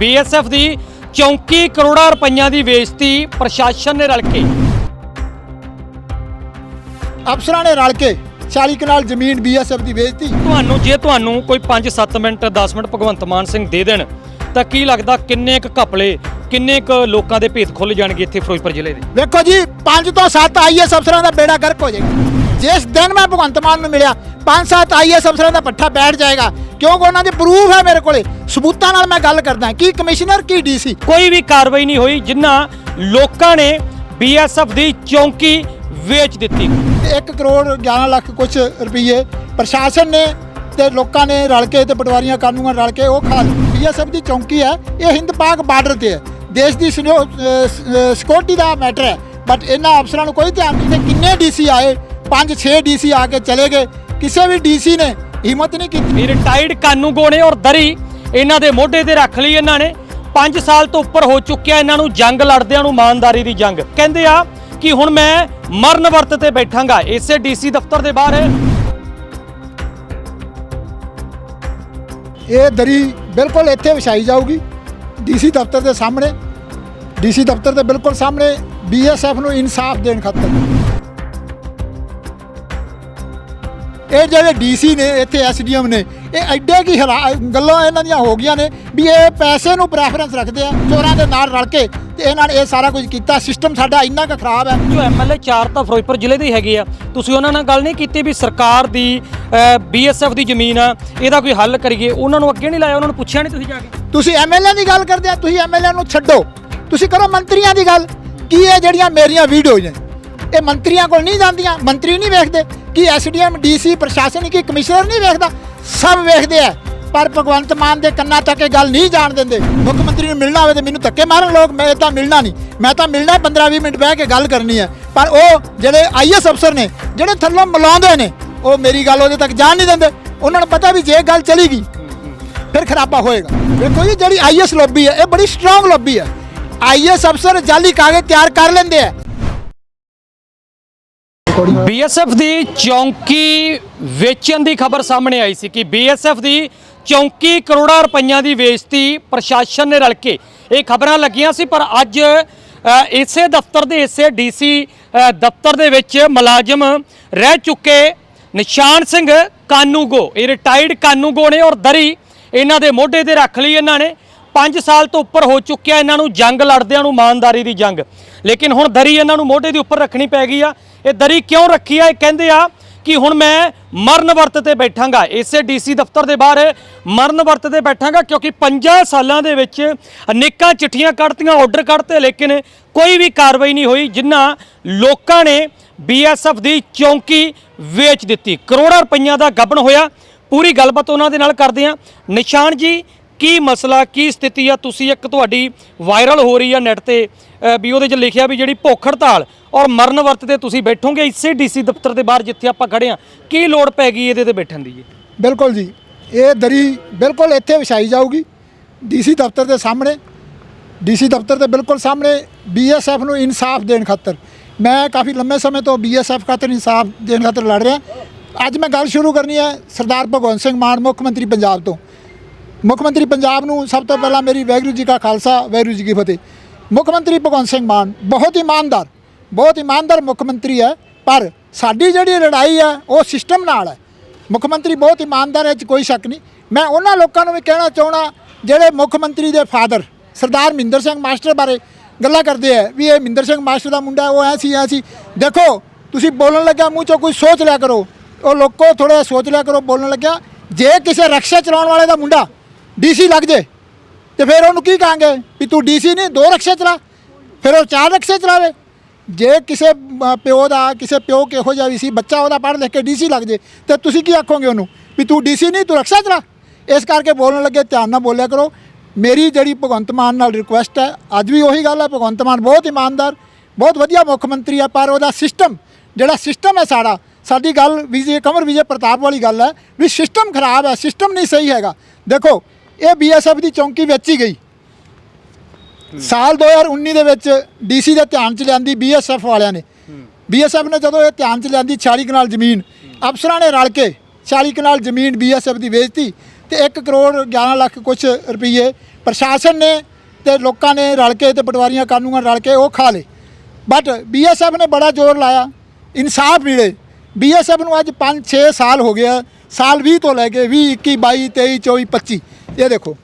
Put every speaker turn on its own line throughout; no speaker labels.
BSF ਦੀ 34 ਕਰੋੜਾਂ ਰੁਪਈਆਂ ਦੀ ਵੇਚਤੀ ਪ੍ਰਸ਼ਾਸਨ ਨੇ ਰਲ ਕੇ।
ਅਫਸਰਾਂ ਨੇ ਰਲ ਕੇ 40 ਕਨਾਲ ਜ਼ਮੀਨ ਬੀਐਸਐਫ ਦੀ ਵੇਚਤੀ।
ਤੁਹਾਨੂੰ ਜੇ ਤੁਹਾਨੂੰ ਕੋਈ 5-7 ਮਿੰਟ 10 ਮਿੰਟ ਭਗਵੰਤ ਮਾਨ ਸਿੰਘ ਦੇ ਦੇਣ ਤਾਂ ਕੀ ਲੱਗਦਾ ਕਿੰਨੇ ਕੁ ਘਪਲੇ ਕਿੰਨੇ ਕੁ ਲੋਕਾਂ ਦੇ ਭੇਤ ਖੁੱਲ ਜਾਣਗੇ ਇੱਥੇ ਫਿਰੋਜ਼ਪੁਰ ਜ਼ਿਲ੍ਹੇ ਦੇ?
ਵੇਖੋ ਜੀ 5 ਤੋਂ 7 ਆਈਐਸ ਅਫਸਰਾਂ ਦਾ ਬੇੜਾ ਗਰਕ ਹੋ ਜਾਏਗਾ। ਜਿਸ ਦਿਨ ਮੈਂ ਭਗਵੰਤ ਮਾਨ ਨੂੰ ਮਿਲਿਆ 5-7 ਆਈਐਸ ਅਫਸਰਾਂ ਦਾ ਪੱਠਾ ਬੈਠ ਜਾਏਗਾ। ਕਿਉਂਕਿ ਉਹਨਾਂ ਦੇ ਪ੍ਰੂਫ ਹੈ ਮੇਰੇ ਕੋਲੇ। ਸਬੂਤਾਂ ਨਾਲ ਮੈਂ ਗੱਲ ਕਰਦਾ ਕੀ ਕਮਿਸ਼ਨਰ ਕੀ ਡੀਸੀ?
ਕੋਈ ਵੀ ਕਾਰਵਾਈ ਨਹੀਂ ਹੋਈ ਜਿੰਨਾ ਲੋਕਾਂ ਨੇ ਬੀਐਸਐਫ ਦੀ ਚੌਂਕੀ ਵੇਚ ਦਿੱਤੀ।
1 ਕਰੋੜ 11 ਲੱਖ ਕੁਝ ਰੁਪਏ ਪ੍ਰਸ਼ਾਸਨ ਨੇ ਤੇ ਲੋਕਾਂ ਨੇ ਰਲ ਕੇ ਤੇ ਪਟਵਾਰੀਆਂ ਕਾਨੂੰਨਾਂ ਰਲ ਕੇ ਉਹ ਖਾ ਬੀਐਸਐਫ ਦੀ ਚੌਂਕੀ ਹੈ ਇਹ ਹਿੰਦ ਪਾਕ ਬਾਰਡਰ ਤੇ ਹੈ। ਦੇਸ਼ ਦੀ ਸਿਕਿਉਰਿਟੀ ਦਾ ਮੈਟਰ ਹੈ। ਬਟ ਇਹਨਾਂ ਅਫਸਰਾਂ ਨੂੰ ਕੋਈ ਧਿਆਨ ਨਹੀਂ ਤੇ ਕਿੰਨੇ ਡੀਸੀ ਆਏ। 5-6 ਡੀਸੀ ਆ ਕੇ ਚਲੇ ਗਏ। ਕਿਸੇ ਵੀ ਡੀਸੀ ਨੇ ਹਿੰਮਤ ਨਹੀਂ ਕੀਤੀ।
ਇਹ ਰਿਟਾਇਰਡ ਕਾਨੂੰਗੋ ਨੇ ਔਰ ਦਰੀ ਇਹਨਾਂ ਦੇ ਮੋਢੇ ਤੇ ਰੱਖ ਲਈ ਇਹਨਾਂ ਨੇ। 5 ਸਾਲ ਤੋਂ ਉੱਪਰ ਹੋ ਚੁੱਕਿਆ ਇਹਨਾਂ ਨੂੰ ਜੰਗ ਲੜਦਿਆਂ ਨੂੰ ਇਮਾਨਦਾਰੀ ਦੀ ਜੰਗ। ਕਹਿੰਦੇ ਆ ਕਿ ਹੁਣ ਮੈਂ ਮਰਨ ਵਰਤ ਤੇ ਬੈਠਾਂਗਾ। ਇਸੇ ਡੀਸੀ ਦਫ਼ਤਰ ਦੇ ਬਾਹਰ
ਇਹ ਦਰੀ ਬਿਲਕੁਲ ਇੱਥੇ ਵਿਛਾਈ ਜਾਊਗੀ ਡੀਸੀ ਦਫ਼ਤਰ ਦੇ ਸਾਹਮਣੇ। ਡੀਸੀ ਦਫ਼ਤਰ ਦੇ ਬਿਲਕੁਲ ਸਾਹਮਣੇ ਬੀਐਸਐਫ ਨੂੰ ਇਨਸਾਫ ਦੇਣ ਖਾਤਰ। ਇਹ ਜਿਹੜੇ ਡੀਸੀ ਨੇ ਇੱਥੇ ਐਸਡੀਐਮ ਨੇ ਇਹ ਐਡੇ ਕੀ ਗੱਲਾਂ ਇਹਨਾਂ ਦੀਆਂ ਹੋ ਗਈਆਂ ਨੇ ਵੀ ਇਹ ਪੈਸੇ ਨੂੰ ਪ੍ਰੈਫਰੈਂਸ ਰੱਖਦੇ ਆ ਚੋਰਾਂ ਦੇ ਨਾਲ ਰਲ ਕੇ ਤੇ ਇਹਨਾਂ ਨੇ ਇਹ ਸਾਰਾ ਕੁਝ ਕੀਤਾ। ਸਿਸਟਮ ਸਾਡਾ ਇੰਨਾ ਕੁ ਖਰਾਬ ਹੈ।
ਜੋ ਐਮਐਲਏ ਚਾਰ ਤਾਂ ਫਿਰੋਜ਼ਪੁਰ ਜ਼ਿਲ੍ਹੇ ਦੇ ਹੈਗੇ ਆ ਤੁਸੀਂ ਉਹਨਾਂ ਨਾਲ ਗੱਲ ਨਹੀਂ ਕੀਤੀ ਵੀ ਸਰਕਾਰ ਦੀ ਬੀਐਸਐਫ ਦੀ ਜ਼ਮੀਨ ਆ ਇਹਦਾ ਕੋਈ ਹੱਲ ਕਰੀਏ ਉਹਨਾਂ ਨੂੰ ਅੱਗੇ ਨਹੀਂ ਲਾਇਆ ਉਹਨਾਂ ਨੂੰ ਪੁੱਛਿਆ ਨਹੀਂ ਤੁਸੀਂ ਜਾ ਕੇ।
ਤੁਸੀਂ ਐਮਐਲਏ ਦੀ ਗੱਲ ਕਰਦੇ ਆ ਤੁਸੀਂ ਐਮਐਲਏ ਨੂੰ ਛੱਡੋ। ਤੁਸੀਂ ਕਰੋ ਮੰਤਰੀਆਂ ਦੀ ਗੱਲ। ਕੀ ਇਹ ਜਿਹੜੀਆਂ ਮੇਰੀਆਂ ਵੀਡੀਓ ਨੇ? ਇਹ ਮੰਤਰੀਆਂ ਕੋਲ ਨਹੀਂ ਜਾਂਦੀਆਂ। ਮੰਤਰੀ ਨਹੀਂ ਵੇਖਦੇ। ਕੀ ਐਸਡੀਐਮ, ਡੀਸੀ, ਪ੍ਰਸ਼ਾਸਨ, ਕੀ ਕਮਿਸ਼ਨਰ ਨਹੀਂ ਵੇਖਦਾ? ਸਭ ਵੇਖਦੇ ਆ। ਪਰ ਭਗਵੰਤ ਮਾਨ ਦੇ ਕੰਨਾਂ ਤੱਕ ਇਹ ਗੱਲ ਨਹੀਂ ਜਾਣ ਦਿੰਦੇ। ਮੁੱਖ ਮੰਤਰੀ ਨੂੰ ਮਿਲਣਾ ਹੋਵੇ ਤੇ ਮੈਨੂੰ ਧੱਕੇ ਮਾਰਨ ਲੋਕ, ਮੈਂ ਤਾਂ ਮਿਲਣਾ ਨਹੀਂ। ਮੈਂ ਤਾਂ ਮਿਲਣਾ 15-20 ਮਿੰਟ ਬਹਿ ਕੇ ਗੱਲ ਕਰਨੀ ਹੈ। ਪਰ ਉਹ ਜਿਹੜੇ ਆਈਐਸ ਅਫਸਰ ਨੇ, ਜਿਹੜੇ ਥੱਲੋਂ ਮਿਲਾਉਂਦੇ ਨੇ, ਉਹ ਮੇਰੀ ਗੱਲ ਉਹਦੇ ਤੱਕ ਜਾਣ ਨਹੀਂ ਦਿੰਦੇ। ਉਹਨਾਂ ਨੂੰ ਪਤਾ ਵੀ ਜੇ ਗੱਲ ਚਲੀ ਗਈ ਫਿਰ ਖਰਾਬਾ ਹੋਏਗਾ। ਦੇਖੋ ਜੀ, ਜਿਹੜੀ ਆਈਐਸ ਲੌਬੀ ਹੈ, ਇਹ ਬੜੀ ਸਟਰੋਂਗ ਲੌਬੀ ਹੈ। ਆਈਐਸ ਅਫਸਰ ਜਾਲੀ ਕਾਗਜ਼ ਤਿਆਰ ਕਰ ਲੈਂਦੇ ਆ।
ਬੀਐਸਐਫ ਦੀ ਚੌਂਕੀ ਵੇਚਣ ਦੀ ਖਬਰ ਸਾਹਮਣੇ ਆਈ ਸੀ ਕਿ ਬੀਐਸਐਫ ਦੀ 34 ਕਰੋੜਾਂ ਰੁਪਈਆਂ ਦੀ ਵੇਚਤੀ ਪ੍ਰਸ਼ਾਸਨ ਨੇ ਰਲ ਕੇ। ਇਹ ਖਬਰਾਂ ਲੱਗੀਆਂ ਸੀ, ਪਰ ਅੱਜ ਇਸੇ ਦਫ਼ਤਰ ਦੇ, ਇਸੇ ਡੀਸੀ ਦਫ਼ਤਰ ਦੇ ਵਿੱਚ ਮੁਲਾਜ਼ਮ ਰਹਿ ਚੁੱਕੇ ਨਿਸ਼ਾਨ ਸਿੰਘ ਕਾਨੂੰਗੋ। ਇਹ ਰਿਟਾਇਰਡ ਕਾਨੂੰਗੋ ਨੇ ਔਰ ਦਰੀ ਇਹਨਾਂ ਦੇ ਮੋਢੇ ਤੇ ਰੱਖ ਲਈ ਇਹਨਾਂ ਨੇ। 5 ਸਾਲ ਤੋਂ ਉੱਪਰ ਹੋ ਚੁੱਕਿਆ ਇਹਨਾਂ ਨੂੰ ਜੰਗ, ਲੜਦਿਆਂ ਨੂੰ ਇਮਾਨਦਾਰੀ ਦੀ ਜੰਗ। ਲੇਕਿਨ ਹੁਣ ਦਰੀ ਇਹਨਾਂ ਨੂੰ ਮੋਢੇ ਦੇ ਉੱਪਰ ਰੱਖਣੀ ਪੈ ਗਈ ਆ। ਇਹ ਦਰੀ ਕਿਉਂ ਰੱਖੀ ਆ? ਇਹ ਕਹਿੰਦੇ ਆ ਕਿ ਹੁਣ ਮੈਂ ਮਰਨ ਵਰਤ ਤੇ ਬੈਠਾਂਗਾ। ਇਸੇ ਡੀਸੀ ਦਫ਼ਤਰ ਦੇ ਬਾਹਰ ਮਰਨ ਵਰਤ ਤੇ ਬੈਠਾਂਗਾ, ਕਿਉਂਕਿ 5 ਸਾਲਾਂ ਦੇ ਵਿੱਚ ਅਨੇਕਾਂ ਚਿੱਠੀਆਂ ਕੱਢਤੀਆਂ ਆਰਡਰ ਕੱਢਤੇ, ਲੇਕਿਨ ਕੋਈ ਵੀ ਕਾਰਵਾਈ ਨਹੀਂ ਹੋਈ, ਜਿੰਨਾ ਲੋਕਾਂ ਨੇ ਬੀਐਸਐਫ ਦੀ ਚੌਂਕੀ ਵੇਚ ਦਿੱਤੀ। ਕਰੋੜਾਂ ਰੁਪਈਆਂ ਦਾ ਗੱਬਣ ਹੋਇਆ। ਪੂਰੀ ਗੱਲਬਾਤ ਉਹਨਾਂ ਦੇ ਨਾਲ ਕਰਦੇ ਆ ਨਿਸ਼ਾਨ ਜੀ ਕੀ ਮਸਲਾ, ਕੀ ਸਥਿਤੀ ਆ? ਤੁਸੀਂ ਇੱਕ ਤੁਹਾਡੀ ਵਾਇਰਲ ਹੋ ਰਹੀ ਆ ਨੈਟ ਤੇ ਵੀ ਉਹਦੇ 'ਚ ਲਿਖਿਆ ਵੀ ਜਿਹੜੀ ਭੁੱਖ ਹੜਤਾਲ ਔਰ ਮਰਨ ਵਰਤ ਤੇ ਤੁਸੀਂ ਬੈਠੋਗੇ ਇਸੇ ਡੀਸੀ ਦਫ਼ਤਰ ਦੇ ਬਾਹਰ ਜਿੱਥੇ ਆਪਾਂ ਖੜੇ ਆ। ਕੀ ਲੋੜ ਪੈ ਗਈ ਇਹਦੇ ਤੇ ਬੈਠਣ ਦੀ ਜੀ?
ਬਿਲਕੁਲ ਜੀ। ਇਹ ਦਰੀ ਬਿਲਕੁਲ ਇੱਥੇ ਵਿਛਾਈ ਜਾਊਗੀ ਡੀਸੀ ਦਫ਼ਤਰ ਦੇ ਸਾਹਮਣੇ। ਡੀਸੀ ਦਫ਼ਤਰ ਦੇ ਬਿਲਕੁਲ ਸਾਹਮਣੇ ਬੀਐਸਐਫ ਨੂੰ ਇਨਸਾਫ ਦੇਣ ਖਾਤਰ। ਮੈਂ ਕਾਫੀ ਲੰਮੇ ਸਮੇਂ ਤੋਂ ਬੀਐਸਐਫ ਖਾਤਰ ਇਨਸਾਫ ਦੇਣ ਖਾਤਰ ਲੜ ਰਿਹਾ। ਅੱਜ ਮੈਂ ਗੱਲ ਸ਼ੁਰੂ ਕਰਨੀ ਹੈ ਸਰਦਾਰ ਭਗਵੰਤ ਸਿੰਘ ਮਾਨ, ਮੁੱਖ ਮੰਤਰੀ ਪੰਜਾਬ ਤੋਂ। ਮੁੱਖ ਮੰਤਰੀ ਪੰਜਾਬ ਨੂੰ ਸਭ ਤੋਂ ਪਹਿਲਾਂ ਮੇਰੀ ਵਾਹਿਗੁਰੂ ਜੀ ਕਾ ਖਾਲਸਾ, ਵਾਹਿਗੁਰੂ ਜੀ ਕੀ ਫਤਿਹ। ਮੁੱਖ ਮੰਤਰੀ ਭਗਵੰਤ ਸਿੰਘ ਮਾਨ, ਬਹੁਤ ਇਮਾਨਦਾਰ ਬਹੁਤ ਇਮਾਨਦਾਰ ਮੁੱਖ ਮੰਤਰੀ ਹੈ, ਪਰ ਸਾਡੀ ਜਿਹੜੀ ਲੜਾਈ ਹੈ, ਉਹ ਸਿਸਟਮ ਨਾਲ ਹੈ। ਮੁੱਖ ਮੰਤਰੀ ਬਹੁਤ ਇਮਾਨਦਾਰ ਹੈ 'ਚ ਕੋਈ ਸ਼ੱਕ ਨਹੀਂ। ਮੈਂ ਉਹਨਾਂ ਲੋਕਾਂ ਨੂੰ ਵੀ ਕਹਿਣਾ ਚਾਹਣਾ ਜਿਹੜੇ ਮੁੱਖ ਮੰਤਰੀ ਦੇ ਫਾਦਰ, ਸਰਦਾਰ ਮਹਿੰਦਰ ਸਿੰਘ ਮਾਸਟਰ ਬਾਰੇ ਗੱਲਾਂ ਕਰਦੇ ਆ, ਵੀ ਇਹ ਮਹਿੰਦਰ ਸਿੰਘ ਮਾਸਟਰ ਦਾ ਮੁੰਡਾ ਉਹ ਐ ਸੀ ਐ ਸੀ। ਦੇਖੋ, ਤੁਸੀਂ ਬੋਲਣ ਲੱਗਿਆ, ਮੂੰਹ ਚੋਂ ਕੋਈ ਸੋਚ ਲਿਆ ਕਰੋ। ਉਹ ਲੋਕੋ ਥੋੜਾ ਸੋਚ ਲਿਆ ਕਰੋ, ਬੋਲਣ ਲੱਗਿਆ। ਜੇ ਕਿਸੇ ਰਕਸ਼ਾ ਚਲਾਉਣ ਵਾਲੇ ਦਾ ਮੁੰਡਾ ਡੀਸੀ ਲੱਗ ਜੇ। ਤੇ ਫਿਰ ਉਹਨੂੰ ਕੀ ਕਹਾਂਗੇ? ਵੀ ਤੂੰ ਡੀਸੀ ਨਹੀਂ, ਦੋ ਰਕਸ਼ੇ ਚਲਾ। ਫਿਰ ਉਹ ਚਾਰ ਰਕਸ਼ੇ ਚਲਾਵੇ। ਜੇ ਕਿਸੇ ਪਿਓ ਦਾ, ਕਿਸੇ ਪਿਓ ਕਿਹੋ ਜਿਹਾ ਵੀ ਸੀ, ਬੱਚਾ ਉਹਦਾ ਪੜ੍ਹ ਲਿਖ ਕੇ ਡੀਸੀ ਲੱਗ ਜੇ, ਤੇ ਤੁਸੀਂ ਕੀ ਆਖੋਗੇ ਉਹਨੂੰ? ਵੀ ਤੂੰ ਡੀਸੀ ਨਹੀਂ, ਤੂੰ ਰਕਸ਼ਾ ਚਲਾ। ਇਸ ਕਰਕੇ ਬੋਲਣ ਲੱਗੇ, ਧਿਆਨ ਨਾਲ ਬੋਲਿਆ ਕਰੋ। ਮੇਰੀ ਜਿਹੜੀ ਭਗਵੰਤ ਮਾਨ ਨਾਲ ਰਿਕੁਐਸਟ ਹੈ, ਅੱਜ ਵੀ ਉਹੀ ਗੱਲ ਹੈ। ਭਗਵੰਤ ਮਾਨ ਬਹੁਤ ਇਮਾਨਦਾਰ, ਬਹੁਤ ਵਧੀਆ ਮੁੱਖ ਮੰਤਰੀ ਆ ਪਰ ਉਹਦਾ ਸਿਸਟਮ ਜਿਹੜਾ ਸਿਸਟਮ ਹੈ ਸਾਡਾ, ਸਾਡੀ ਗੱਲ ਵਿਜੇ ਕਮਰ ਵਿਜੇ ਪ੍ਰਤਾਪ ਵਾਲੀ ਗੱਲ ਹੈ, ਵੀ ਸਿਸਟਮ ਖਰਾਬ ਹੈ ਸਿਸਟਮ ਨਹੀਂ ਸਹੀ ਹੈਗਾ। ਦੇਖੋ ਇਹ ਬੀਐਸਐਫ ਦੀ ਚੌਂਕੀ ਵੇਚੀ ਗਈ। ਸਾਲ 2019 ਦੇ ਵਿੱਚ ਡੀਸੀ ਦੇ ਧਿਆਨ ਚ ਲਿਆਂਦੀ ਬੀਐਸਐਫ ਵਾਲਿਆਂ ਨੇ। ਬੀਐਸਐਫ ਨੇ ਜਦੋਂ ਇਹ ਧਿਆਨ ਚ ਲਿਆਂਦੀ 40 ਕਨਾਲ ਜ਼ਮੀਨ, ਅਫਸਰਾਂ ਨੇ ਰਲ ਕੇ 40 ਕਨਾਲ ਜ਼ਮੀਨ ਬੀਐਸਐਫ ਦੀ ਵੇਚਤੀ ਤੇ 1 ਕਰੋੜ 11 ਲੱਖ ਕੁਛ ਰੁਪਏ ਪ੍ਰਸ਼ਾਸਨ ਨੇ ਤੇ ਲੋਕਾਂ ਨੇ ਰਲ ਕੇ ਤੇ ਪਟਵਾਰੀਆਂ ਕਾਨੂੰਨਾਂ ਰਲ ਕੇ ਉਹ ਖਾ ਲੇ ਬਟ ਬੀਐਸਐਫ ਨੇ ਬੜਾ ਜ਼ੋਰ ਲਾਇਆ, ਇਨਸਾਫ ਮਿਲੇ। ਬੀਐਸਐਫ ਨੂੰ ਅੱਜ 5-6 ਸਾਲ ਹੋ ਗਿਆ ਸਾਲ 20 ਤੋਂ ਲੈ ਕੇ 20 21 22 23 24 25 ਇਹ ਦੇਖੋ।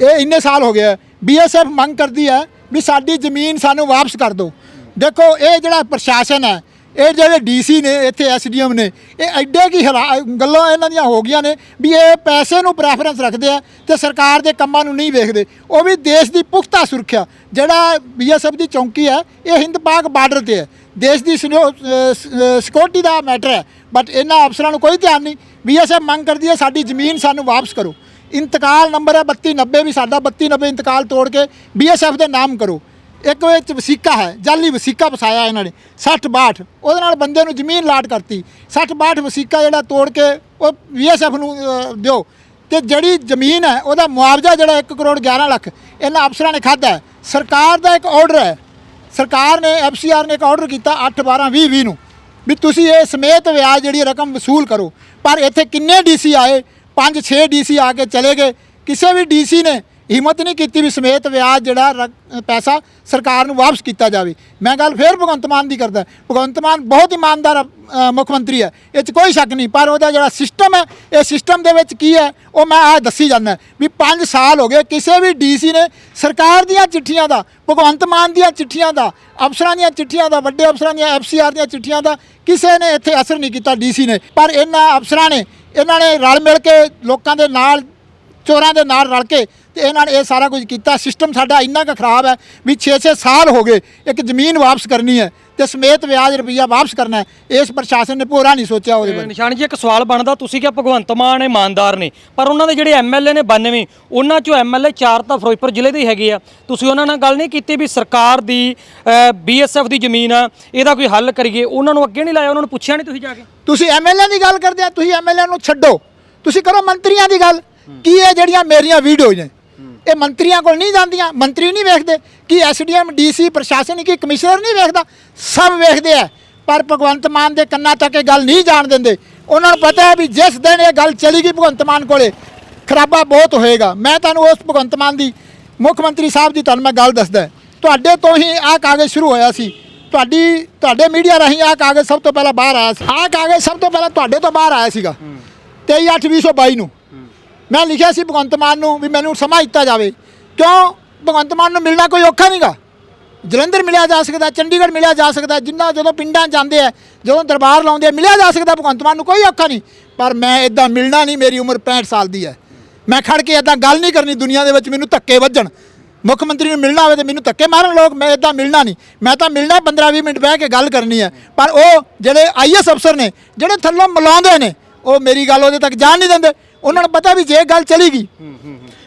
ਇਹ ਇੰਨੇ ਸਾਲ ਹੋ ਗਿਆ ਬੀਐਸਐਫ ਮੰਗ ਕਰਦੀ ਹੈ ਵੀ ਸਾਡੀ ਜ਼ਮੀਨ ਸਾਨੂੰ ਵਾਪਸ ਕਰ ਦਿਓ। ਦੇਖੋ, ਇਹ ਜਿਹੜਾ ਪ੍ਰਸ਼ਾਸਨ ਹੈ, ਇਹ ਜਿਹੜੇ ਡੀਸੀ ਨੇ, ਇੱਥੇ ਐਸਡੀਐਮ ਨੇ, ਇਹ ਐਡੇ ਕੀ ਹਾਲਾ- ਗੱਲਾਂ ਇਹਨਾਂ ਦੀਆਂ ਹੋ ਗਈਆਂ ਨੇ ਵੀ ਇਹ ਪੈਸੇ ਨੂੰ ਪ੍ਰੈਫਰੈਂਸ ਰੱਖਦੇ ਆ ਤੇ ਸਰਕਾਰ ਦੇ ਕੰਮਾਂ ਨੂੰ ਨਹੀਂ ਵੇਖਦੇ। ਉਹ ਵੀ ਦੇਸ਼ ਦੀ ਪੁਖਤਾ ਸੁਰੱਖਿਆ, ਜਿਹੜਾ ਬੀਐਸਐਫ ਦੀ ਚੌਂਕੀ ਹੈ, ਇਹ ਹਿੰਦ ਪਾਕ ਬਾਰਡਰ ਤੇ ਹੈ। ਦੇਸ਼ ਦੀ ਸਿਕਿਉਰਿਟੀ ਦਾ ਮੈਟਰ ਹੈ ਬਟ ਇਹਨਾਂ ਅਫਸਰਾਂ ਨੂੰ ਕੋਈ ਧਿਆਨ ਨਹੀਂ। ਬੀਐਸਐਫ ਮੰਗ ਕਰਦੀ ਹੈ ਸਾਡੀ ਜ਼ਮੀਨ ਸਾਨੂੰ ਵਾਪਸ ਕਰੋ। ਇੰਤਕਾਲ ਨੰਬਰ ਹੈ 3290 ਵੀ ਸਾਡਾ 3290 ਇੰਤਕਾਲ ਤੋੜ ਕੇ ਬੀਐਸਐਫ ਦੇ ਨਾਮ ਕਰੋ। ਇੱਕ ਵਿੱਚ ਵਸੀਕਾ ਹੈ, ਜਾਲੀ ਵਸੀਕਾ ਫਸਾਇਆ ਇਹਨਾਂ ਨੇ 60 62 ਉਹਦੇ ਨਾਲ ਬੰਦੇ ਨੂੰ ਜ਼ਮੀਨ ਲਾਟ ਕਰਤੀ। 60 62 ਵਸੀਕਾ ਜਿਹੜਾ ਤੋੜ ਕੇ ਉਹ ਬੀਐਸਐਫ ਨੂੰ ਦਿਓ। ਤੇ ਜਿਹੜੀ ਜ਼ਮੀਨ ਹੈ, ਉਹਦਾ ਮੁਆਵਜ਼ਾ ਜਿਹੜਾ 1 ਕਰੋੜ 11 ਲੱਖ, ਇਹਨਾਂ ਅਫਸਰਾਂ ਨੇ ਖਾਧਾ ਸਰਕਾਰ ਦਾ ਇੱਕ ਆਰਡਰ ਹੈ। ਸਰਕਾਰ ਨੇ ਐਫਸੀਆਰ ਨੇ ਇੱਕ ਆਰਡਰ ਕੀਤਾ 8 12 20 20 ਨੂੰ, ਵੀ ਤੁਸੀਂ ਇਹ ਸਮੇਤ ਵਿਆਜ ਜਿਹੜੀ ਰਕਮ ਵਸੂਲ ਕਰੋ। ਪਰ ਇੱਥੇ ਕਿੰਨੇ ਡੀਸੀ ਆਏ? 5 6 ਡੀਸੀ ਆ ਕੇ ਚਲੇ ਗਏ। ਕਿਸੇ ਵੀ ਡੀਸੀ ਨੇ ਹਿੰਮਤ ਨਹੀਂ ਕੀਤੀ ਵੀ ਸਮੇਤ ਵਿਆਜ ਜਿਹੜਾ ਰਕ- ਪੈਸਾ ਸਰਕਾਰ ਨੂੰ ਵਾਪਸ ਕੀਤਾ ਜਾਵੇ। ਮੈਂ ਗੱਲ ਫੇਰ ਭਗਵੰਤ ਮਾਨ ਦੀ ਕਰਦਾ। ਭਗਵੰਤ ਮਾਨ ਬਹੁਤ ਇਮਾਨਦਾਰ ਅ, ਮੁੱਖ ਮੰਤਰੀ ਹੈ। ਇਹ 'ਚ ਕੋਈ ਸ਼ੱਕ ਨਹੀਂ ਪਰ ਉਹਦਾ ਜਿਹੜਾ ਸਿਸਟਮ ਹੈ ਇਹ ਸਿਸਟਮ ਦੇ ਵਿੱਚ ਕੀ ਹੈ ਉਹ ਮੈਂ ਆ ਦੱਸੀ ਜਾਂਦਾ ਵੀ 5 ਸਾਲ ਹੋ ਗਏ ਕਿਸੇ ਵੀ ਡੀਸੀ ਨੇ ਸਰਕਾਰ ਦੀਆਂ ਚਿੱਠੀਆਂ ਦਾ ਭਗਵੰਤ ਮਾਨ ਦੀਆਂ ਚਿੱਠੀਆਂ ਦਾ ਅਫਸਰਾਂ ਦੀਆਂ ਚਿੱਠੀਆਂ ਦਾ ਵੱਡੇ ਅਫਸਰਾਂ ਦੀਆਂ ਐਫਸੀਆਰ ਦੀਆਂ ਚਿੱਠੀਆਂ ਦਾ ਕਿਸੇ ਨੇ ਇੱਥੇ ਅਸਰ ਨਹੀਂ ਕੀਤਾ ਡੀਸੀ ਨੇ। ਪਰ ਇਹਨਾਂ ਅਫਸਰਾਂ ਨੇ ਇਹਨਾਂ ਨੇ ਰਲ ਮਿਲ ਕੇ ਲੋਕਾਂ ਦੇ ਨਾਲ ਚੋਰਾਂ ਦੇ ਨਾਲ ਰਲ ਕੇ ਤੇ ਇਹਨਾਂ ਨੇ ਇਹ ਸਾਰਾ ਕੁਝ ਕੀਤਾ। ਸਿਸਟਮ ਸਾਡਾ ਇੰਨਾ ਕੁ ਖਰਾਬ ਹੈ ਵੀ 6-6 ਸਾਲ ਹੋ ਗਏ ਇੱਕ ਜ਼ਮੀਨ ਵਾਪਸ ਕਰਨੀ ਹੈ ਤੇ ਸਮੇਤ ਵਿਆਜ ਰੁਪਈਆ ਵਾਪਸ ਕਰਨਾ ਹੈ। ਇਸ ਪ੍ਰਸ਼ਾਸਨ ਨੇ ਪੂਰਾ ਨਹੀਂ ਸੋਚਿਆ ਉਹਦੇ ਬਾਰੇ।
ਨਿਸ਼ਾਨ ਜੀ ਇੱਕ ਸਵਾਲ ਬਣਦਾ ਤੁਸੀਂ ਕਿਹਾ ਭਗਵੰਤ ਮਾਨ ਇਮਾਨਦਾਰ ਨੇ ਪਰ ਉਹਨਾਂ ਦੇ ਜਿਹੜੇ ਐਮਐਲਏ ਨੇ 92 ਉਹਨਾਂ ਚੋਂ ਐਮਐਲਏ 4 ਤਾਂ ਫਿਰੋਜ਼ਪੁਰ ਜ਼ਿਲ੍ਹੇ ਦੇ ਹੈਗੇ ਆ। ਤੁਸੀਂ ਉਹਨਾਂ ਨਾਲ ਗੱਲ ਨਹੀਂ ਕੀਤੀ ਵੀ ਸਰਕਾਰ ਦੀ ਬੀਐਸਐਫ ਦੀ ਜ਼ਮੀਨ ਆ ਇਹਦਾ ਕੋਈ ਹੱਲ ਕਰੀਏ? ਉਹਨਾਂ ਨੂੰ ਅੱਗੇ ਨਹੀਂ ਲਾਇਆ ਉਹਨਾਂ ਨੂੰ ਪੁੱਛਿਆ ਨਹੀਂ ਤੁਸੀਂ ਜਾ ਕੇ?
ਤੁਸੀਂ ਐਮਐਲਏ ਦੀ ਗੱਲ ਕਰਦੇ ਆ ਤੁਸੀਂ ਐਮਐਲਏ ਨੂੰ ਛੱਡੋ। ਤੁਸੀਂ ਕਰੋ ਮੰਤਰੀਆਂ ਦੀ ਗੱਲ। ਕੀ ਇਹ ਜਿਹੜੀਆਂ ਮੇਰੀਆਂ ਵੀਡੀਓ ਨੇ ਇਹ ਮੰਤਰੀਆਂ ਕੋਲ ਨਹੀਂ ਜਾਂਦੀਆਂ। ਮੰਤਰੀ ਨਹੀਂ ਵੇਖਦੇ। ਕੀ ਐਸਡੀਐਮ, ਡੀਸੀ, ਪ੍ਰਸ਼ਾਸਨ ਕੀ ਕਮਿਸ਼ਨਰ ਨਹੀਂ ਵੇਖਦਾ? ਸਭ ਵੇਖਦੇ ਆ। ਪਰ ਭਗਵੰਤ ਮਾਨ ਦੇ ਕੰਨਾਂ ਤੱਕ ਇਹ ਗੱਲ ਨਹੀਂ ਜਾਣ ਦਿੰਦੇ। ਉਹਨਾਂ ਨੂੰ ਪਤਾ ਹੈ ਵੀ ਜਿਸ ਦਿਨ ਇਹ ਗੱਲ ਚਲੀ ਗਈ ਭਗਵੰਤ ਮਾਨ ਕੋਲੇ, ਖਰਾਬਾ ਬਹੁਤ ਹੋਏਗਾ। ਮੈਂ ਤੁਹਾਨੂੰ ਉਸ ਭਗਵੰਤ ਮਾਨ ਦੀ, ਮੁੱਖ ਮੰਤਰੀ ਸਾਹਿਬ ਦੀ ਤੁਹਾਨੂੰ ਮੈਂ ਗੱਲ ਦੱਸਦਾ। ਤੁਹਾਡੇ ਤੋਂ ਹੀ ਆਹ ਕਾਗਜ਼ ਸ਼ੁਰੂ ਹੋਇਆ ਸੀ। ਤੁਹਾਡੀ, ਤੁਹਾਡੇ ਮੀਡੀਆ ਰਾਹੀਂ ਆਹ ਕਾਗਜ਼ ਸਭ ਤੋਂ ਪਹਿਲਾਂ ਬਾਹਰ ਆਇਆ ਸੀ। ਆਹ ਕਾਗਜ਼ ਸਭ ਤੋਂ ਪਹਿਲਾਂ ਤੁਹਾਡੇ ਤੋਂ ਬਾਹਰ ਆਇਆ ਸੀਗਾ। 23/8/2022 ਨੂੰ। ਮੈਂ ਲਿਖਿਆ ਸੀ ਭਗਵੰਤ ਮਾਨ ਨੂੰ ਵੀ ਮੈਨੂੰ ਸਮਾਂ ਦਿੱਤਾ ਜਾਵੇ। ਕਿਉਂ? ਭਗਵੰਤ ਮਾਨ ਨੂੰ ਮਿਲਣਾ ਕੋਈ ਔਖਾ ਨਹੀਂਗਾ। ਜਲੰਧਰ ਮਿਲਿਆ ਜਾ ਸਕਦਾ, ਚੰਡੀਗੜ੍ਹ ਮਿਲਿਆ ਜਾ ਸਕਦਾ, ਜਿੰਨਾ ਜਦੋਂ ਪਿੰਡਾਂ 'ਚ ਜਾਂਦੇ ਆ, ਜਦੋਂ ਦਰਬਾਰ ਲਾਉਂਦੇ ਆ, ਮਿਲਿਆ ਜਾ ਸਕਦਾ ਭਗਵੰਤ ਮਾਨ ਨੂੰ ਕੋਈ ਔਖਾ ਨਹੀਂ। ਪਰ ਮੈਂ ਇਦਾਂ ਮਿਲਣਾ ਨਹੀਂ, ਮੇਰੀ ਉਮਰ 65 ਸਾਲ ਦੀ ਹੈ। ਮੈਂ ਖੜ ਕੇ ਇਦਾਂ ਗੱਲ ਨਹੀਂ ਕਰਨੀ ਦੁਨੀਆ ਦੇ ਵਿੱਚ, ਮੈਨੂੰ ਧੱਕੇ ਵੱਜਣ। ਮੁੱਖ ਮੰਤਰੀ ਨੂੰ ਮਿਲਣਾ ਹੋਵੇ ਤੇ ਮੈਨੂੰ ਧੱਕੇ ਮਾਰਨ ਲੋਕ, ਮੈਂ ਇਦਾਂ ਮਿਲਣਾ ਨਹੀਂ। ਮੈਂ ਤਾਂ ਮਿਲਣਾ 15-20 ਮਿੰਟ ਬਹਿ ਕੇ ਗੱਲ ਕਰਨੀ ਹੈ। ਪਰ ਉਹ ਜਿਹੜੇ ਆਈਐਸ ਅਫਸਰ ਨੇ, ਜਿਹੜੇ ਥੱਲੋਂ ਮਿਲਾਉਂਦੇ ਨੇ, ਉਹ ਮੇਰੀ ਗੱਲ ਉਹਦੇ ਤੱਕ ਜਾਣ ਨਹੀਂ ਦਿੰਦੇ। ਉਹਨਾਂ ਨੂੰ ਪਤਾ ਵੀ ਜੇ ਗੱਲ ਚਲੀਗੀ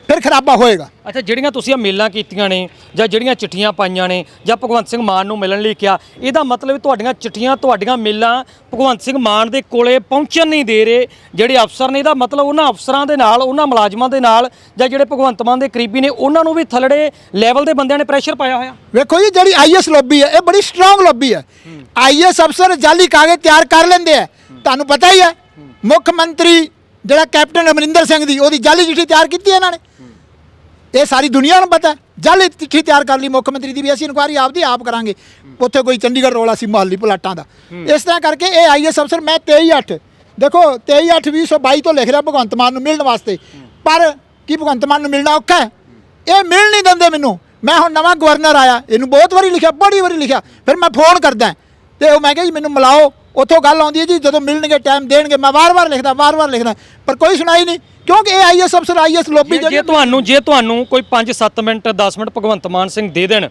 ਫਿਰ ਖਰਾਬਾ ਹੋਏਗਾ।
ਅੱਛਾ ਜਿਹੜੀਆਂ ਤੁਸੀਂ ਮੇਲਾਂ ਕੀਤੀਆਂ ਨੇ ਜਾਂ ਜਿਹੜੀਆਂ ਚਿੱਠੀਆਂ ਪਾਈਆਂ ਨੇ ਜਾਂ ਭਗਵੰਤ ਸਿੰਘ ਮਾਨ ਨੂੰ ਮਿਲਣ ਲਈ ਕਿਹਾ ਇਹਦਾ ਮਤਲਬ ਤੁਹਾਡੀਆਂ ਚਿੱਠੀਆਂ ਤੁਹਾਡੀਆਂ ਮੇਲਾਂ ਭਗਵੰਤ ਸਿੰਘ ਮਾਨ ਦੇ ਕੋਲੇ ਪਹੁੰਚਣ ਨਹੀਂ ਦੇ ਰਹੇ। ਜਿਹੜੇ ਅਫਸਰ ਨੇ ਇਹਦਾ ਮਤਲਬ ਉਹਨਾਂ ਅਫਸਰਾਂ ਦੇ ਨਾਲ ਉਹਨਾਂ ਮੁਲਾਜ਼ਮਾਂ ਦੇ ਨਾਲ ਜਾਂ ਜਿਹੜੇ ਭਗਵੰਤ ਮਾਨ ਦੇ ਕਰੀਬੀ ਨੇ ਉਹਨਾਂ ਨੂੰ ਵੀ ਥੱਲੜੇ ਲੈਵਲ ਦੇ ਬੰਦਿਆਂ ਨੇ ਪ੍ਰੈਸ਼ਰ ਪਾਇਆ ਹੋਇਆ।
ਵੇਖੋ ਜੀ ਜਿਹੜੀ ਆਈਐਸ ਲੌਬੀ ਹੈ ਇਹ ਬੜੀ ਸਟਰੋਂਗ ਲੌਬੀ ਹੈ। ਆਈਐਸ ਅਫਸਰ ਜਾਲੀ ਕਾਗਜ਼ ਤਿਆਰ ਕਰ ਲੈਂਦੇ ਆ। ਤੁਹਾਨੂੰ ਪਤਾ ਹੀ ਹੈ। ਮੁੱਖ ਮੰਤਰੀ ਜਿਹੜਾ ਕੈਪਟਨ ਅਮਰਿੰਦਰ ਸਿੰਘ ਦੀ ਉਹਦੀ ਜਾਲੀ ਚਿੱਠੀ ਤਿਆਰ ਕੀਤੀ ਇਹਨਾਂ ਨੇ। ਇਹ ਸਾਰੀ ਦੁਨੀਆ ਨੂੰ ਪਤਾ। ਜਾਲੀ ਚਿੱਠੀ ਤਿਆਰ ਕਰ ਲਈ ਮੁੱਖ ਮੰਤਰੀ ਦੀ ਵੀ ਅਸੀਂ ਇਨਕੁਆਰੀ ਆਪਦੀ ਆਪ ਕਰਾਂਗੇ। ਉੱਥੇ ਕੋਈ ਚੰਡੀਗੜ੍ਹ ਰੋਲਾ ਸੀ ਮੁਹੱਲੀ ਪਲਾਟਾਂ ਦਾ। ਇਸ ਤਰ੍ਹਾਂ ਕਰਕੇ ਇਹ ਆਈਐਸ ਅਫਸਰ ਮੈਂ 23 8 ਦੇਖੋ 23 8 2022 ਤੋਂ ਲਿਖ ਰਿਹਾ ਭਗਵੰਤ ਮਾਨ ਨੂੰ ਮਿਲਣ ਵਾਸਤੇ। ਪਰ ਕੀ ਭਗਵੰਤ ਮਾਨ ਨੂੰ ਮਿਲਣਾ ਔਖਾ ਹੈ? ਇਹ ਮਿਲ ਨਹੀਂ ਦਿੰਦੇ ਮੈਨੂੰ। ਮੈਂ ਹੁਣ ਨਵਾਂ ਗਵਰਨਰ ਆਇਆ। ਇਹਨੂੰ ਬਹੁਤ ਵਾਰੀ ਲਿਖਿਆ ਬੜੀ ਵਾਰੀ ਲਿਖਿਆ। ਫਿਰ ਮੈਂ ਫੋਨ ਕਰਦਾ। ਤੇ ਉਹ ਮੈਂ ਕਿਹਾ ਜੀ ਮੈਨੂੰ ਮਿਲਾਓ। ਉੱਥੋਂ ਗੱਲ ਆਉਂਦੀ ਹੈ ਜੀ ਜਦੋਂ ਮਿਲਣਗੇ ਟਾਈਮ ਦੇਣਗੇ ਮੈਂ ਵਾਰ-ਵਾਰ ਲਿਖਦਾ ਵਾਰ-ਵਾਰ ਲਿਖਦਾ ਪਰ ਕੋਈ ਸੁਣਾਈ ਨਹੀਂ ਕਿਉਂਕਿ ਇਹ ਆਈਐਸ ਅਫਸਰ ਆਈਐਸ ਲੋਬੀ
ਜੇ- ਤੁਹਾਨੂੰ ਜੇ ਤੁਹਾਨੂੰ ਕੋਈ 5-7 ਮਿੰਟ 10 ਮਿੰਟ ਭਗਵੰਤ ਮਾਨ ਸਿੰਘ ਦੇ ਦੇਣ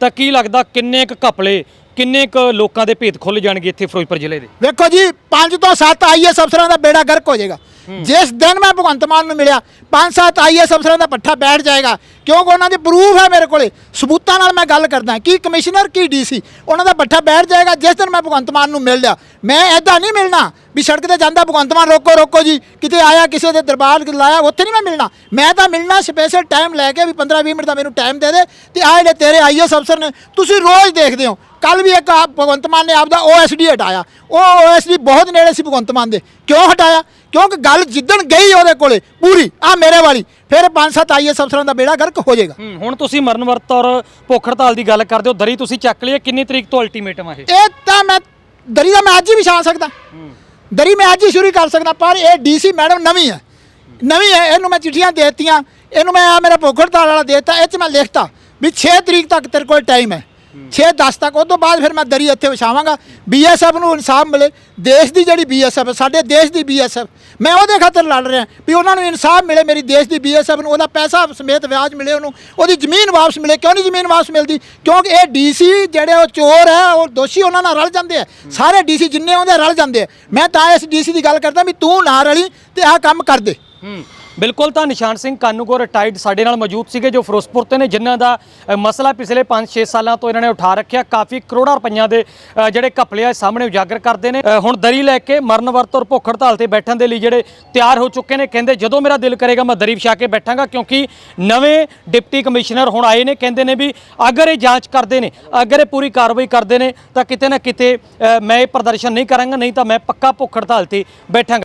ਤਾਂ ਕੀ ਲੱਗਦਾ ਕਿੰਨੇ ਕੁ ਘਪਲੇ ਕਿੰਨੇ ਕੁ ਲੋਕਾਂ ਦੇ ਭੇਤ ਖੁੱਲ ਜਾਣਗੇ ਇੱਥੇ ਫਿਰੋਜ਼ਪੁਰ ਜ਼ਿਲ੍ਹੇ ਦੇ?
ਵੇਖੋ ਜੀ 5 ਤੋਂ 7 ਆਈਐਸ ਅਫਸਰਾਂ ਦਾ ਬੇੜਾ ਗਰਕ ਹੋ ਜਾਏਗਾ। ਜਿਸ ਦਿਨ ਮੈਂ ਭਗਵੰਤ ਮਾਨ ਨੂੰ ਮਿਲਿਆ 5-7 ਆਈਐਸ ਅਫਸਰਾਂ ਦਾ ਪੱਠਾ ਬੈਠ ਜਾਏਗਾ, ਕਿਉਂਕਿ ਉਹਨਾਂ ਦੇ ਪ੍ਰੂਫ ਹੈ ਮੇਰੇ ਕੋਲੇ। ਸਬੂਤਾਂ ਨਾਲ ਮੈਂ ਗੱਲ ਕਰਦਾ, ਕੀ ਕਮਿਸ਼ਨਰ, ਕੀ ਡੀਸੀ ਉਹਨਾਂ ਦਾ ਪੱਠਾ ਬੈਠ ਜਾਏਗਾ, ਜਿਸ ਦਿਨ ਮੈਂ ਭਗਵੰਤ ਮਾਨ ਨੂੰ ਮਿਲ ਲਿਆ। ਮੈਂ ਐਦਾਂ ਨਹੀਂ ਮਿਲਣਾ ਵੀ ਸੜਕ ਤੇ ਜਾਂਦਾ ਭਗਵੰਤ ਮਾਨ, ਰੋਕੋ ਰੋਕੋ ਜੀ, ਕਿਤੇ ਆਇਆ ਕਿਸੇ ਦੇ ਦਰਬਾਰ ਲਾਇਆ, ਉੱਥੇ ਨਹੀਂ ਮੈਂ ਮਿਲਣਾ। ਮੈਂ ਤਾਂ ਮਿਲਣਾ ਸਪੈਸ਼ਲ ਟਾਈਮ ਲੈ ਕੇ ਵੀ 15-20 ਮਿੰਟ ਦਾ ਮੈਨੂੰ ਟਾਈਮ ਦੇ ਦੇ ਤੇ ਆਹ ਜਿਹੜੇ ਤੇਰੇ ਆਈਐਸ ਅਫਸਰ ਨੇ, ਤੁਸੀਂ ਰੋਜ਼ ਦੇਖਦੇ ਹੋ। ਕੱਲ ਵੀ ਇੱਕ ਆਪ ਭਗਵੰਤ ਮਾਨ ਨੇ ਆਪਦਾ ਓਐਸਡੀ ਹਟਾਇਆ। ਉਹ ਓਐਸਡੀ ਬਹੁਤ ਨੇੜੇ ਸੀ ਭਗਵੰਤ ਮਾਨ ਦੇ। ਕਿਉਂ ਹਟਾਇਆ? ਕਿਉਂਕਿ ਗੱਲ ਜਿੱਦਣ ਗਈ ਉਹਦੇ ਕੋਲੇ ਪੂਰੀ ਆ ਮੇਰੇ ਵਾਲੀ ਫਿਰ ਪੰਜ ਸੱਤ ਆਈਐਸ ਅਫਸਰਾਂ ਦਾ ਬੇੜਾ ਗਰਕ ਹੋ ਜਾਏਗਾ।
ਹੂੰ, ਹੁਣ ਤੁਸੀਂ ਮਰਨ ਵਰਤ ਔਰ ਭੁੱਖ ਹੜਤਾਲ ਦੀ ਗੱਲ ਕਰਦੇ ਹੋ ਦਰੀ ਤੁਸੀਂ ਚੱਕ ਲਈ ਹੈ, ਕਿੰਨੀ ਤਰੀਕ ਤੋਂ ਅਲਟੀਮੇਟਮ ਹੈ ਇਹ?
ਇਹ ਤਾਂ ਮੈਂ ਦਰੀ ਦਾ ਮੈਂ ਅੱਜ ਹੀ ਵਿਛਾ ਸਕਦਾ। ਦਰੀ ਮੈਂ ਅੱਜ ਹੀ ਸ਼ੁਰੂ ਕਰ ਸਕਦਾ ਪਰ ਇਹ ਡੀਸੀ ਮੈਡਮ ਨਵੀਂ ਹੈ। ਨਵੀਂ ਹੈ ਇਹਨੂੰ ਮੈਂ ਚਿੱਠੀਆਂ ਦੇ ਦਿੱਤੀਆਂ ਇਹਨੂੰ ਮੈਂ ਆਹ ਮੇਰਾ ਭੁੱਖ ਹੜਤਾਲ ਵਾਲਾ ਦੇ ਦਿੱਤਾ ਇਹ ਚ ਮੈਂ ਲਿਖਤਾ ਵੀ 6 ਤਰੀਕ ਤੱਕ ਤੇਰੇ ਕੋਲ ਟਾਈਮ ਹੈ। 6 10 ਤੱਕ ਉਸ ਤੋਂ ਬਾਅਦ ਫਿਰ ਮੈਂ ਦਰੀ ਇੱਥੇ ਵਿਛਾਵਾਂਗਾ। ਬੀਐਸਐਫ ਨੂੰ ਇਨਸਾਫ ਮਿਲੇ ਦੇਸ਼ ਦੀ ਜਿਹੜੀ ਬੀਐਸਐਫ ਸਾਡੇ ਦੇਸ਼ ਦੀ ਬੀਐਸਐਫ ਮੈਂ ਉਹਦੇ ਖਾਤਰ ਲੜ ਰਿਹਾ, ਵੀ ਉਹਨਾਂ ਨੂੰ ਇਨਸਾਫ ਮਿਲੇ ਮੇਰੀ ਦੇਸ਼ ਦੀ ਬੀਐਸਐਫ ਨੂੰ, ਉਹਦਾ ਪੈਸਾ ਸਮੇਤ ਵਿਆਜ ਮਿਲੇ ਉਹਨੂੰ, ਉਹਦੀ ਜ਼ਮੀਨ ਵਾਪਸ ਮਿਲੇ। ਕਿਉਂ ਨਹੀਂ ਜ਼ਮੀਨ ਵਾਪਸ ਮਿਲਦੀ? ਕਿਉਂਕਿ ਇਹ ਡੀਸੀ ਜਿਹੜੇ ਉਹ ਚੋਰ ਹੈ, ਉਹ ਦੋਸ਼ੀ ਉਹਨਾਂ ਨਾਲ ਰਲ ਜਾਂਦੇ ਆ। ਸਾਰੇ ਡੀਸੀ ਜਿੰਨੇ ਆਉਂਦੇ ਰਲ ਜਾਂਦੇ ਆ। ਮੈਂ ਤਾਂ ਇਸ ਡੀਸੀ ਦੀ ਗੱਲ ਕਰਦਾ ਵੀ ਤੂੰ ਨਾ ਰਲੀ ਤੇ ਆਹ ਕੰਮ ਕਰ ਦੇ।
ਬਿਲਕੁਲ ਤਾਂ ਨਿਸ਼ਾਨ ਸਿੰਘ ਕਾਨੂੰਗੋ ਰਿਟਾਇਰਡ ਸਾਡੇ ਨਾਲ ਮੌਜੂਦ ਸੀਗੇ ਜੋ ਫਿਰੋਜ਼ਪੁਰ 'ਤੇ ਨੇ, ਜਿਨ੍ਹਾਂ ਦਾ ਮਸਲਾ ਪਿਛਲੇ 5-6 ਸਾਲਾਂ ਤੋਂ ਇਹਨਾਂ ਨੇ ਉਠਾ ਰੱਖਿਆ। ਕਾਫੀ ਕਰੋੜਾਂ ਰੁਪਈਆਂ ਦੇ ਜਿਹੜੇ ਘਪਲੇ ਆ ਸਾਹਮਣੇ ਉਜਾਗਰ ਕਰਦੇ ਨੇ। ਹੁਣ ਦਰੀ ਲੈ ਕੇ ਮਰਨ ਵਰਤ ਔਰ ਭੁੱਖ ਹੜਤਾਲ ਤੇ ਬੈਠਣ ਦੇ ਲਈ ਜਿਹੜੇ ਤਿਆਰ ਹੋ ਚੁੱਕੇ ਨੇ, ਕਹਿੰਦੇ ਜਦੋਂ ਮੇਰਾ ਦਿਲ ਕਰੇਗਾ ਮੈਂ ਦਰੀ ਵਿਛਾ ਕੇ ਬੈਠਾਂਗਾ, ਕਿਉਂਕਿ ਨਵੇਂ ਡਿਪਟੀ ਕਮਿਸ਼ਨਰ ਹੁਣ ਆਏ ਨੇ, ਕਹਿੰਦੇ ਨੇ ਵੀ ਅਗਰ ਇਹ ਜਾਂਚ ਕਰਦੇ ਨੇ, ਅਗਰ ਇਹ ਪੂਰੀ ਕਾਰਵਾਈ ਕਰਦੇ ਨੇ, ਤਾਂ ਕਿਤੇ ਨਾ ਕਿਤੇ ਮੈਂ ਇਹ ਪ੍ਰਦਰਸ਼ਨ ਨਹੀਂ ਕਰਾਂਗਾ, ਨਹੀਂ ਤਾਂ ਮੈਂ ਪੱਕਾ ਭੁੱਖ ਹੜਤਾਲ ਤੇ ਬੈਠਾਂਗਾ।